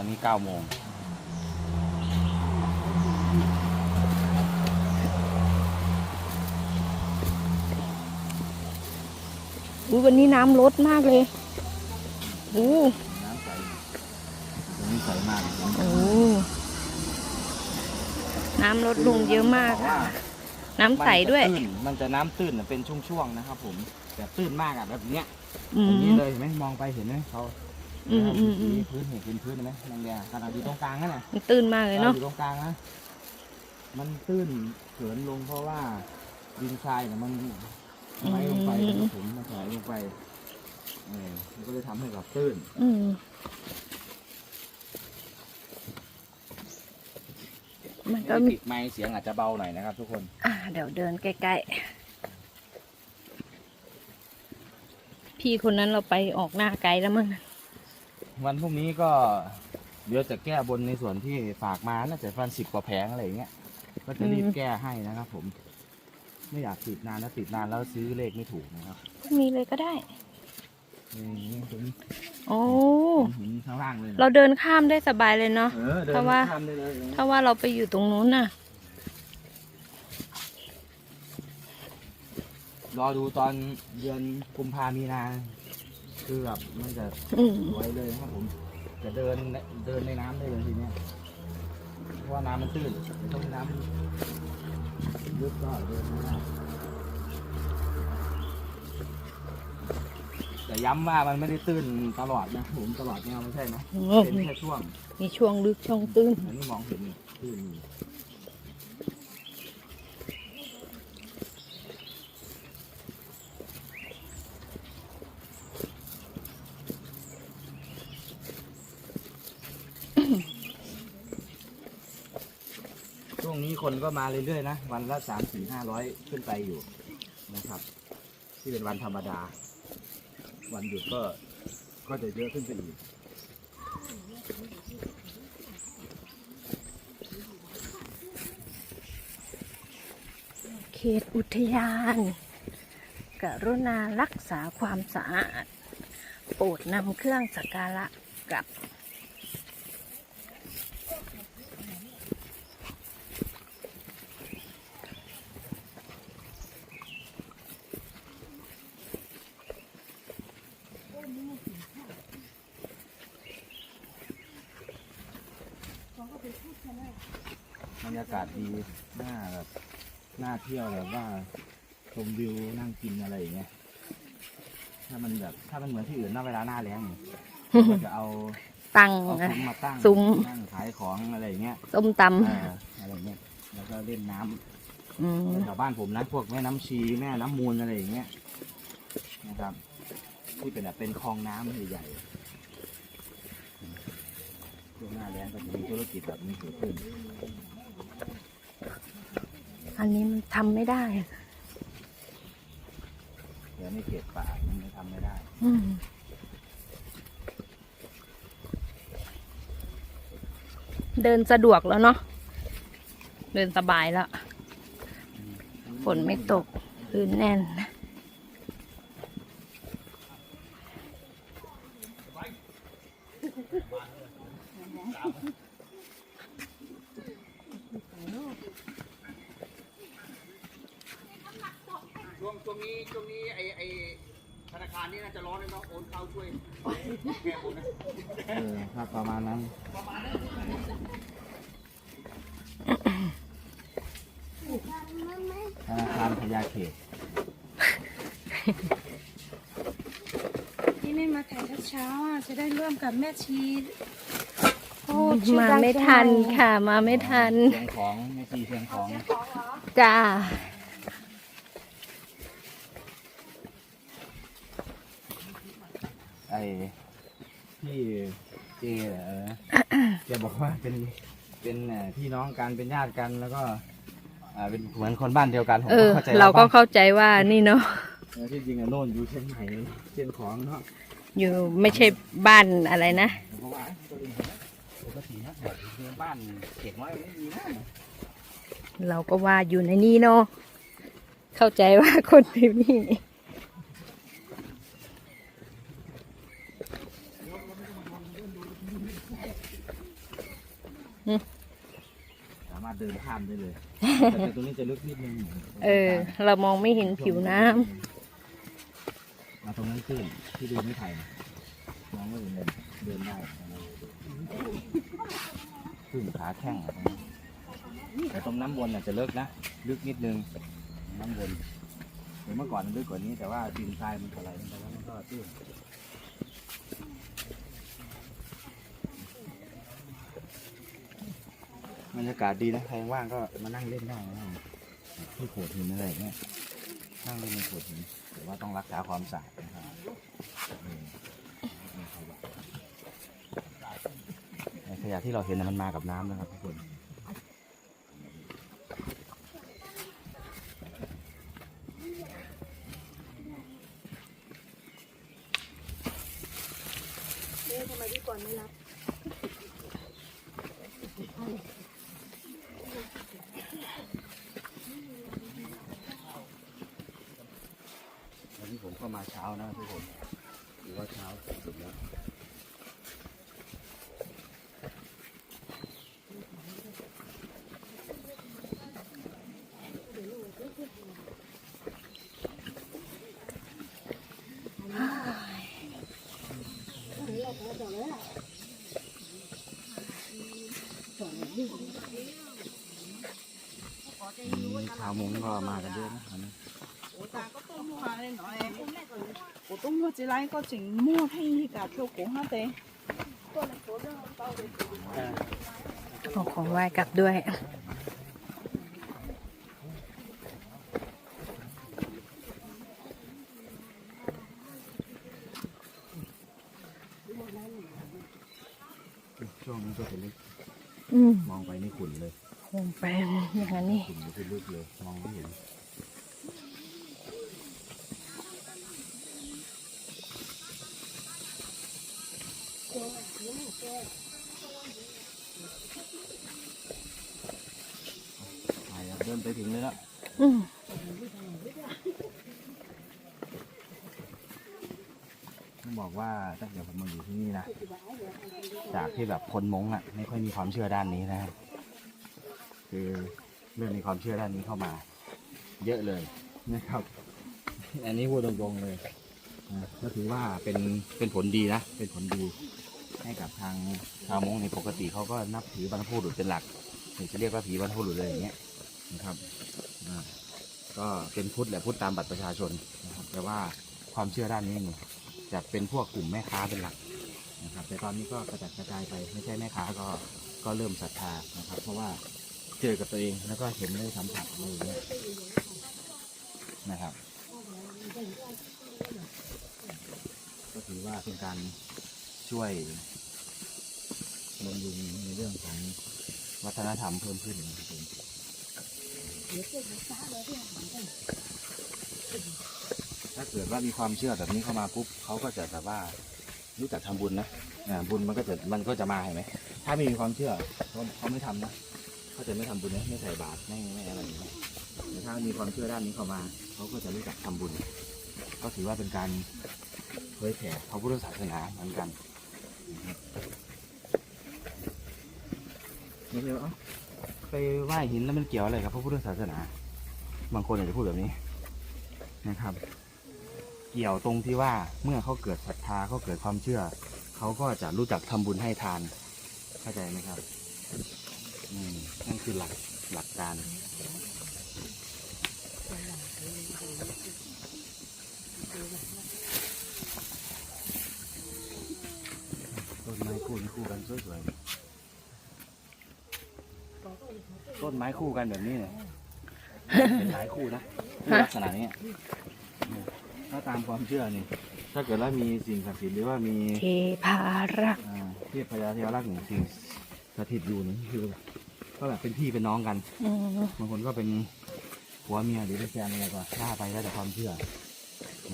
อนนี้เก้าโมงอุ้ยวันนี้น้ำลดมากเลยอู้น้ำใสตรงนี้ใสมากเลยโอ้น้ำลดลงเยอะมากเพราะว่าน้ำใสด้วย มันจะตื้นมันจะน้ำตื้นเป็นช่วงๆนะครับผมแบบตื้นมากอะแบบเนี้ยอือย่างมนี้เลยเห็นไหมมองไปเห็นไหมเขา อืมอืมอืมมีพื้นเห็นเป็นพื้นเห็นไหมแดงๆขนาดอยู่ตรงกลางนั่นแหละมันตื้นมากเลยเนาะอยู่ตรงกลางนะมันตื้นเขินลงเพราะว่าดินทรายเนี่ยมันไหลลงไปนะครับผมมันไหลลงไปเออมันก็เลยทำให้แบบตื้น อืมมันก็มีปิดไมค์เสียงอาจจะเบาหน่อยนะครับ ทุกคน อ่า เดี๋ยวเดินใกล้ๆ พี่คนนั้นเราไปออกหน้าไกลแล้วมั้ง วันพรุ่งนี้ก็เดี๋ยวจะแก้บนในส่วนที่ฝากมาน่าจะฟันสิบกว่าแผงอะไรอย่างเงี้ย ก็จะรีบแก้ให้นะครับ ผม ไม่อยากติดนานนะติดนานแล้วซื้อเลขไม่ถูกนะครับมีเลยก็ได้ นี่ตรงนี้โอ้หินข้างล่างเลยนะเราเดินข้ามได้สบายเลยเนาะ เออเดินถ้าว่า ข้ามได้เลยถ้าว่าเราไปอยู่ตรงนู้นน่ะ รอดูตอนเดือนกุมภามีนา คือแบบมันจะอืมสวยเลยครับผม จะเดินเดินในน้ำได้เลยทีเนี้ยเพราะว่าน้ำมันตื้นต้องน้ำลึกก็เดินไม่ได้แต่ย้ำว่ามันไม่ได้ตื้นตลอดนะผมตลอดแนวไม่ใช่นะ โอ้เป็นแค่ช่วงมีช่วงลึกช่วงตื้นอันนี้มองเห็นนี่ตื้นอยู่ช่วงนี้ คนก็มาเรื่อยๆนะ วันละสามสี่ห้าร้อยขึ้นไปอยู่นะครับ ที่เป็นวันธรรมดา วันหยุดก็ก็จะเยอะขึ้นไปอีกเขตอุทยานกรุณารักษาความสะอาด โปรดนำเครื่องสักการะกลับ บรรยากาศดีน่าแบบน่าเที่ยวแบบว่าชมวิวนั่งกินอะไรอย่างเงี้ย ถ้ามันแบบถ้ามันเหมือนที่อื่นน่าเวลาหน้าแล้งเนี่ยก็จะเอาตั้งเอานะ ซุ้มมาตั้งซุ้ม นั่งขายของอะไรอย่างเงี้ยส้มตเอออะไรเงี้ยแล้วก็เล่นน้ำำอืมแถวบ้านผมนะพวกแม่น้ำชีแม่น้ำมูลอะไรอย่างเงี้ยนะครับที่เป็นแบบเป็นคลองน้ำใหญ่ๆช่วง หน้าแล้งก็จะมีธุรกิจแบบนี้เกิดขึ้นอันนี้มันทำไม่ได้ เดี๋ยวในเขตป่ามันจะทำไม่ได้ อืมเดินสะดวกแล้วเนาะ เดินสบายแล้ว ฝนไม่ตก พื้นแน่น ช่วงช่วงนี้ช่วงนี้ไอไอ ธนาคารนี่น่าจะร้อนเลยเนาะโอนเข้าช่วยแก้บนนะเออครับประมาณนั้น ธนาคารพญาเขตที่ไม่มาถ่ายเช้าๆอะจะได้ร่วมกับแม่ชีโอ้มาไม่ทันค่ะ มาไม่ทันเชียงของแม่ชีเชียงของ จ้า ไอ้ ที่เจเหรอเออแกบอกว่าเป็นเป็นเอ่อพี่น้องกันเป็นญาติกันแล้วก็อ่าเป็นเหมือนคนบ้านเดียวกันผมเออเข้าใจเราก็บ้งเข้าใจว่านี่เนาะเออที่จริงอะโน่นอยู่เชียงใหม่เชียงของเนาะอยู่ไม่ใช่บ้านอะไรนะเพราะว่าตัวเองปกตินะแบบบ้านเด็กน้อยไม่มีนะเราก็ว่าอยู่ในนี้เนาะเข้าใจว่าคนในนี่ เอืม สามารถเดินข้ามได้เลย แต่ตรงนี้จะลึกนิดนึงเออ เรามองไม่เห็นผิวน้ำมาตรงนั้นขึ้นที่ดูไม่ไผ่มองไม่เห็นเลยเดินได้ขึ้นขาแข้งอะตรงนี้แต่ตรงน้ำวนน่ะจะลึกนะ ลึกนิดนึง น้ำวนเดี๋ยวเมื่อก่อนมันลึกกว่านี้แต่ว่าดินทรายมันถลายลงไปแล้วมันก็ตื้น รรยากาศดีนะใครว่างก็มานั่งเล่นได้นะที่โขดหินอะไรเงี้ยนั่งเล่นในโขดหินแต่ว่าต้องรักษาความสะอาดนะครับเออไอ้ขยะที่เราเห็นนะมันมากับน้ำนะครับทุกคน นี้ผมก็มาเช้านะทุกคนหรือว่าเช้าสุดแล้วอืมชาวมงก็มากันเยอะนะวันนี้ 我冬末只来个整摸批噶，做讲下地。 เอาของไหว้กลับด้วย ช่วงนี้ก็เป็นลึก อืม มองไปนี่ขุ่นเลย คงแปลงอย่างนั้นนี่ ขุ่นก็คือลึกเลย มองไม่เห็น เดินไปถึงเลยล้วอืมต้องบอกว่าตั้งแต่ผมมาอยู่ที่นี่นะ จากที่แบบคนมงอะ ไม่ค่อยมีความเชื่อด้านนี้นะ คือเรื่องมีความเชื่อด้านนี้เข้ามา เยอะเลยนะครับ อันนี้พูดตรงๆเลยนะก็ถือว่าเป็นเป็นผลดีนะ เป็นผลดี ให้กับทางชาวมงในปกติเขาก็นับถือบรรพบุรุษเป็นหลักหรือจะเรียกว่าผีบรรพบุรุษเลยอย่างเงี้ย นะครับก็เป็นพุทธแหละพุทธตามบัตรประชาชนนะครับแต่ว่าความเชื่อด้านนี้นี่จะเป็นพวกกลุ่มแม่ค้าเป็นหลักนะครับแต่ตอนนี้ก็กระจัดกระจายไปไม่ใช่แม่ค้าก็ก็เริ่มศรัทธานะครับ เพราะว่าเจอกับตัวเองแล้วก็เห็นได้สัมผัสอะไรอย่างเงี้ยนะครับ ก็ถือว่าเป็นการช่วยบำรุงในเรื่องของวัฒนธรรมเพิ่มขึ้นนะครับ ถ้าเกิดว่ามีความเชื่อแบบนี้เข้ามาปุ๊บเขาก็จะแบบว่ารู้จักทำบุญนะอ่าบุญมันก็จะมันก็จะมาเห็นไหมถ้าไม่มีความเชื่อเขาเขาไม่ทำนะเขาจะไม่ทำบุญนะไม่ใส่บาตรไม่ไม่อะไรอย่างเงี้ยแต่ถ้ามีความเชื่อด้านนี้เข้ามาเขาก็จะรู้จักทำบุญ ก็ถือว่าเป็นการเผยแผ่พระพุทธศาสนาเหมือนกันนี่เลยเอ้า ไปไหว้หินแล้วมันเกี่ยวอะไรกับพระพุทธศาสนา บางคนอาจจะพูดแบบนี้นะครับ เกี่ยวตรงที่ว่าเมื่อเขาเกิดศรัทธาเขาเกิดความเชื่อ เขาก็จะรู้จักทำบุญให้ทานเข้าใจไหมครับอืมนั่นคือหลักหลักการต้นไม้คู่นี้คู่กันสวยๆ ต้นไม้คู่กันแบบนี้เนี่ยเป็นหลายคู่นะคู่ลักษณะนี้ถ้าตามความเชื่อนี่ ถ้าเกิดว่ามีสิ่งศักดิ์สิทธิ์หรือว่ามีเทพารักษ์อ่าเทพพญาเทวรักษ์หนึ่งสิ่งสถิตอยู่นี่คือก็แบบเป็นพี่เป็นน้องกัน อืมบางคนก็เป็นผัวเมียหรือเป็นแฟนอะไรก็ว่าไปแล้วแต่ความเชื่อ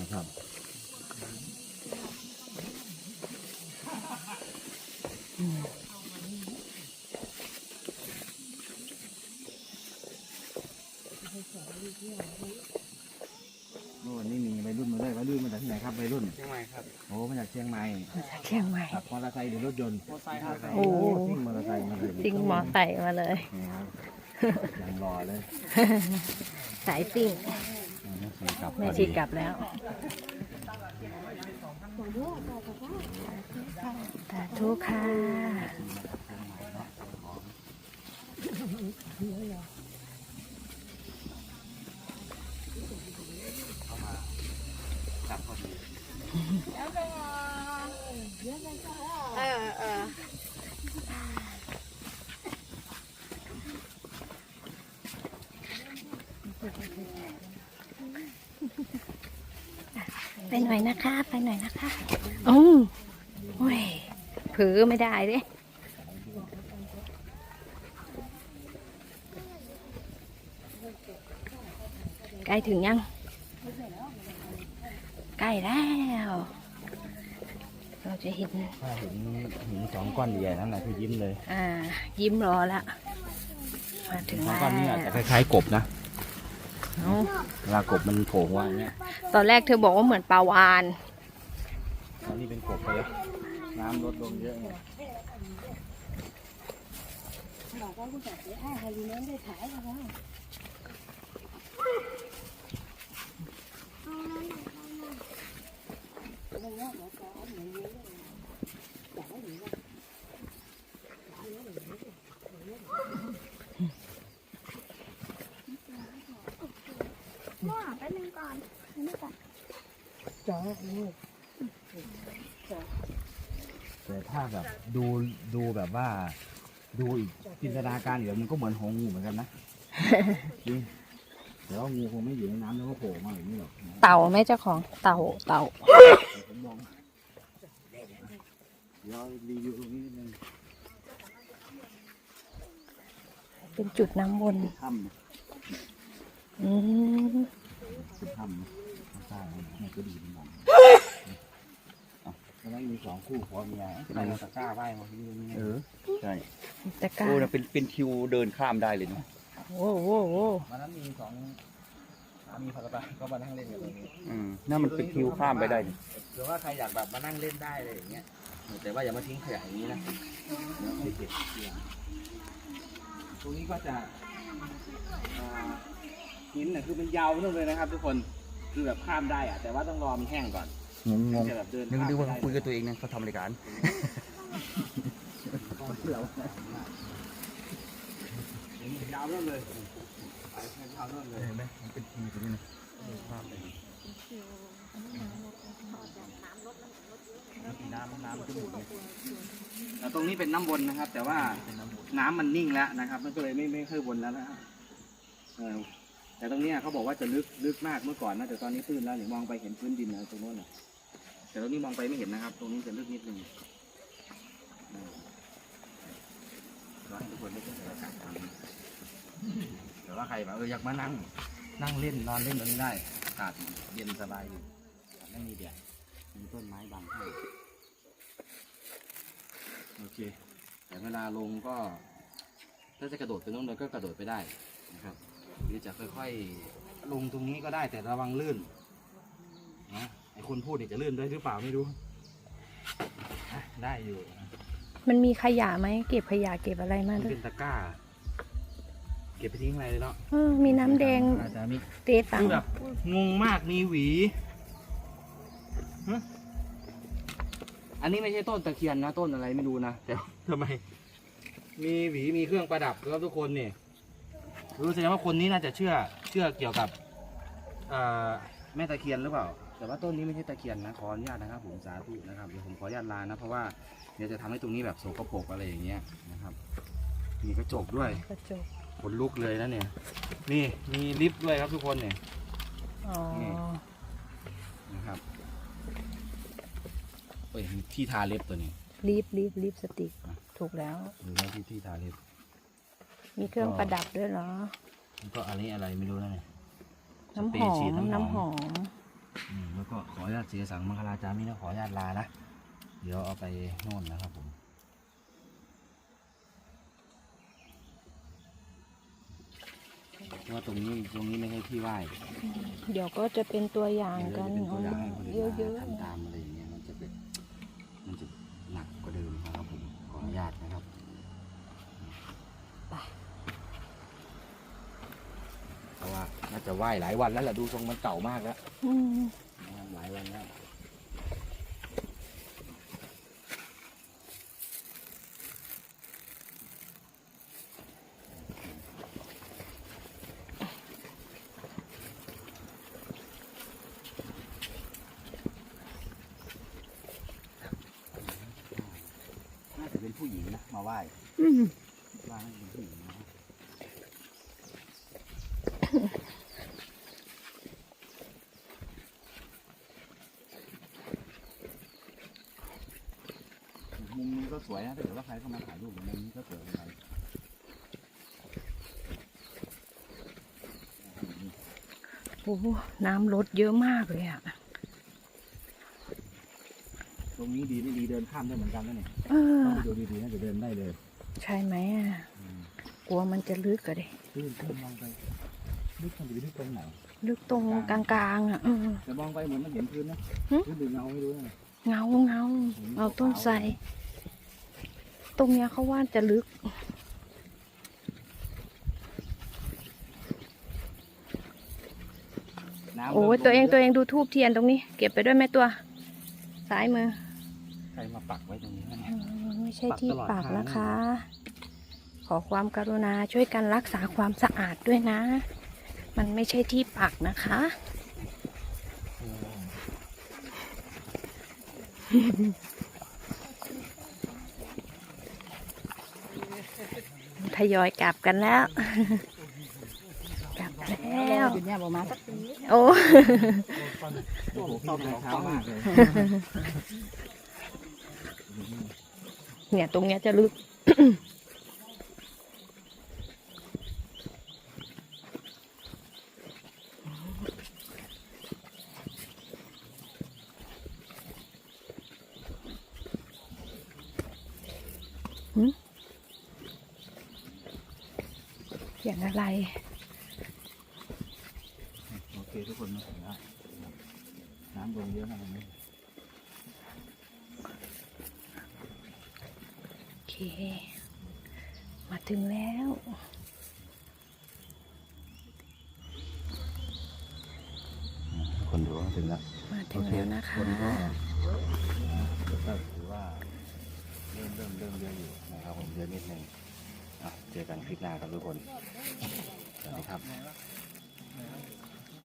นะครับเมื่อวันนี้มีวัยรุ่นมาด้วยวัยรุ่นมาจากที่ไหนครับวัยรุ่น เชียงใหม่ ครับโอ้มาจากเชียงใหม่มาจากเชียงใหม่ขับมอเตอร์ไซค์หรือรถยนต์มอไซค์ครับโอ้ซิ่งมอเตอร์ไซค์มาเลยซิ่งมอไต่มาเลยนี่ครับยังรอเลยสายซิ่งแม่ชีกลับแม่พอดีชีกลับแล้วสาธุค่ะ กลับพอดี เออเออไปหน่อยนะคะ ไปหน่อยนะคะอือโอ้ยผือไม่ได้เด้ใกล้ถึงยัง ใกล้แล้ว จะเห็น ถ้าเห็นหินสองก้อนใหญ่ๆนั่นแหละคือยิ้มเลยอ่า ยิ้มรอละมาถึงสองแล้วก้อนนี้อาจจะคล้ายๆกบนะเอ้าเวลากบมันโผล่มาอย่างเงี้ยตอนแรกเธอบอกว่าเหมือนปลาวาน ตอนนี้เป็นกบไปแล้วน้ำลดลงเยอะไง แต่ถ้าแบบดูดูแบบว่า ดูอีกจินตนาการเดี๋ยวมันก็เหมือนหงงูเหมือนกันนะจริงแต่ว่างูคงไม่อยู่ในน้ำแล้วก็โผล่มาอย่างนี้หรอกนะเต่าไหมเจ้าของเต่าเต่าแต่ ผมมองเดี๋ยวรีวิวตรงนี้นิดนึงเป็นจุดน้ำวน ถ้ำนะอืมเป็นถ้ำนะข้างใต้มันก็ดีเหมือนกันอะแล้วมันมีสองคู่ผัวเมียใครเอาตะกร้าไหว้มาที่นี่เออใช่ตะกร้าโอ้นะเป็นเป็นคิวเดินข้ามได้เลยเนาะโอ้โหโอ้วันนั้นมีสอง สามีภรรยาก็มานั่งเล่นกันตรงนี้อืมนั่นมันเป็นคิวข้ามไปได้นี่หรือว่าใครอยากแบบมานั่งเล่นได้เลยอย่างเงี้ยแต่ว่าอย่ามาทิ้งขยะอย่างนี้นะเดี๋ยวให้เก็บทีหลังตรงนี้ก็จะอ่าหินน่ะคือมันยาวนู่นเลยนะครับ ทุกคนคือแบบข้ามได้อะแต่ว่าต้องรอมันแห้งก่อนงงงงจะแบบเดินนึกข้ามนึกว่าได้คุยกับตัวเองนะเขาทำรายการเรายาวนู่นเลย ไปยาวนู่นเลยเห็นไหมมันเป็นคิวตรงนี้นะข้ามไปน้ำน้ำจะหมดเลยแต่ตรงนี้เป็นน้ำวนนะครับ แต่ว่าน้ำมันนิ่งแล้วนะครับ มันก็เลยไม่ไม่ค่อยวนแล้วนะครับเออแต่ตรงนี้เขาบอกว่าจะลึกลึกมากเมื่อก่อนนะแต่ตอนนี้ตื้นแล้วเนี่ยมองไปเห็นพื้นดินนะตรงโน้นนะแต่ตรงนี้มองไปไม่เห็นนะครับ ตรงนี้จะลึกนิดนึงเออก็ให้ทุกคนได้เห็นบรรยาการง ว่าใครแบบเอออยากมานั่ง นั่งเล่นนอนเล่นตรงนี้ได้อากาศเย็นสบายดีไม่มีแดดมีต้นไม้บังให้โอเค แต่เวลาลงก็ ถ้าจะกระโดดไปโน้นเลยก็กระโดดไปได้นะครับหรือจะค่อยๆลงตรงนี้ก็ได้แต่ระวังลื่นนะไอคนพูดเนี่ยจะลื่นด้วยหรือเปล่าไม่รู้อะได้อยู่มันมีขยะไหมเก็บขยะเก็บอะไรมามันด้วย เป็นตะกร้า เก็บไปทิ้งอะไรเลยเนาะเออมีน้ำแดงอาจจะมีเตตังคือแบบงงมากมีหวีฮะอันนี้ไม่ใช่ต้นตะเคียนนะ ต้นอะไรไม่รู้นะแต่ทำไม มีหวีมีเครื่องประดับครับทุกคนเนี่ยรู้แสดงว่าคนนี้น่าจะเชื่อเชื่อเกี่ยวกับเอ่อแม่ตะเคียนหรือเปล่า แต่ว่าต้นนี้ไม่ใช่ตะเคียนนะขออนุญาตนะครับ ผมสาธุนะครับเดี๋ยวผมขออนุญาตลานะเพราะว่าเดี๋ยวจะทำให้ตรงนี้แบบโสกปรกอะไรอย่างเงี้ยนะครับ มีกระจกด้วย กระจกข นลุกเลยนะเนี่ย นี่มีลิฟต์ด้วยครับทุกคนเนี่ย อ๋อ นี่ นะครับเอ้ยมีที่ทาเล็บตัวนี้รีบรีบรีบสติก ถูกแล้วหรือว่าที่ที่ทาเล็บ มีเครื่องประดับด้วยเหรอ แล้วก็อันนี้อะไรไม่รู้นะเนี่ยน้ำหสเปรอย์ฉีมดน้ำหอมน้ำหอม อืมแล้วก็ขออนุญาตเสียสังมังคลาจามินะขออนุญาตลานะ เดี๋ยวเอาไปโน่นนะครับผม ว่าตรงนี้ตรงนี้ไม่ให้ที่ไหว้เดี๋ยวก็จะเป็นตัวอย่างกันเยอะๆ ทำตามอะไรอย่างเงี้ยมันจะเป็นมันจะหนักกว่าเดิมนะครับผมขออนุญาตนะครับเพราะว่าน่าจะไหว้หลายวันแล้วแหละดูทรงมันเก่ามากแล้ว อืม นี้ก็สวยนะถ้าเกิดว่าใครเข้ามาถ่ายรูปมุมนี้ก็สวยเหมือนกันโอ้โหน้ำลดเยอะมากเลยอะ ตรงนี้ดีไม่ดีเดินข้ามได้เหมือนกันนะเนี่ยเออต้องไปดูดีๆน่าจะเดินได้เลย ใช่ไหมอะ กลัวมันจะลึกอะดิตื้นตื้นมองไปลึกมันอยู่ลึกตรงไหน ลึกตรงกลางๆอะเออแต่มองไปเหมือนมันเห็นพื้นนะหึพื้นหรือเงาไม่รู้นะเงาเงาเอาต้นไทร ตรงเนี้ยเขาว่าจะลึก น้ำโอ้ยริ่มตัวเองลตัวเองดูทูบเทียนตรงนี้ เก็บไปด้วยไหมตัวซ้ายมือใครมาปักไว้ตรงนี้นะเนี่อืยมไม่ใช่ที่ปัปากกตลอดทาง นะคะ ขอความกรุณาช่วยกันรักษาความสะอาดด้วยนะ มันไม่ใช่ที่ปักนะคะ ทยอยกลับกันแล้ว กลับแล้วเนี่ยบอกมาสักปีโอ้โอ้โหเข้าไปเช้ามากเลยเนี่ยตรงเนี้ยจะลึก หืมเสียงอะไร โอเคทุกคนมาถึงแล้วน้ำลงเยอะมากเลยโอเค มาถึงแล้วทุกคนดูว่าถึงแล้วมาถึงแล้วนะคะคนก็ก็ถือว่าเริ่มเริ่มเริ่มเยอะอยู่นะครับผมเยอะนิดนึงอะเจอกันคลิปหน้าครับทุกคนสวัสดีครับ